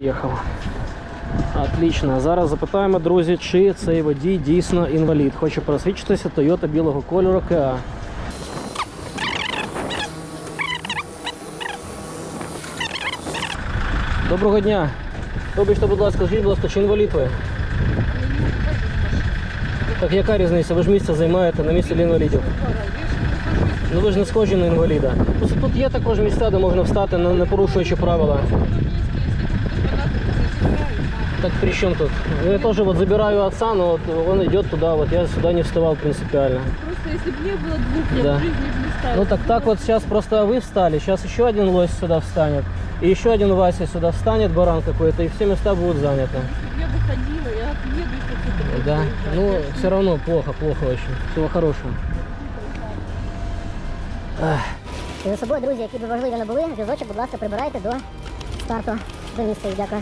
Їхав. Отлично. Зараз запитаємо, друзі, чи цей водій дійсно інвалід. Хоче просвідчитися Toyota білого кольору КА. Доброго дня. Вибачте, будь ласка, скажіть, будь ласка, чи інвалід ви? Так яка різниця? Ви ж місце займаєте на місці для інвалідів. Ну ви ж не схожі на інваліда. Тут є також місця, де можна встати, не порушуючи правила. Так при чем тут? Ну, я тоже вот забираю отца, но вот он идет туда, вот я сюда не вставал принципиально. Просто если бы не было двух, я Да. в жизни бы не ставила. Ну так так вот сейчас просто вы встали, сейчас еще один лось сюда встанет, и еще один Вася сюда встанет, баран какой-то, и все места будут заняты. Если бы я бы ходила, я отъеду, если кто-то будет Да, проезжать. ну Я ж все равно плохо, плохо очень. Всего хорошего. І за собою, друзі, які б важливі не були, зв'язочок, будь ласка, прибирайте до старту до місця. Дякую.